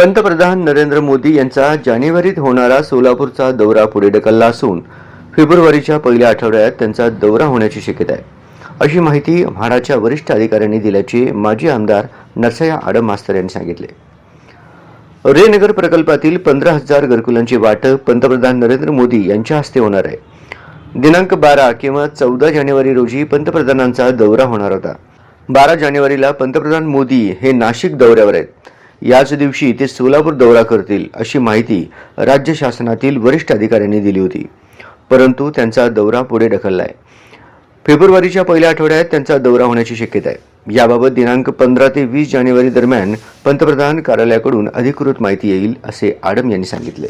पंतप्रधान नरेंद्र मोदी यांचा जानेवारीत होणारा सोलापूरचा दौरा पुढे ढकलला असून फेब्रुवारीच्या पहिल्या आठवड्यात त्यांचा दौरा होण्याची शक्यता आहे. अशी माहिती म्हाडाच्या वरिष्ठ अधिकाऱ्यांनी दिल्याचे माजी आमदार नरसया आडम मास्तर यांनी सांगितले. रेनगर प्रकल्पातील पंधरा हजार घरकुलांची वाटप पंतप्रधान नरेंद्र मोदी यांच्या हस्ते होणार आहे. दिनांक बारा किंवा चौदा जानेवारी रोजी पंतप्रधानांचा दौरा होणार होता. बारा जानेवारीला पंतप्रधान मोदी हे नाशिक दौऱ्यावर आहेत. याच दिवशी ते सोलापूर दौरा करतील अशी माहिती राज्य शासनातील वरिष्ठ अधिकाऱ्यांनी दिली होती. परंतु त्यांचा दौरा पुढे ढकलला आहे फेब्रुवारीच्या पहिल्या आठवड्यात त्यांचा दौरा होण्याची शक्यता आहे. याबाबत दिनांक पंधरा ते वीस जानेवारी दरम्यान पंतप्रधान कार्यालयाकडून अधिकृत माहिती येईल असे आडम यांनी सांगितले.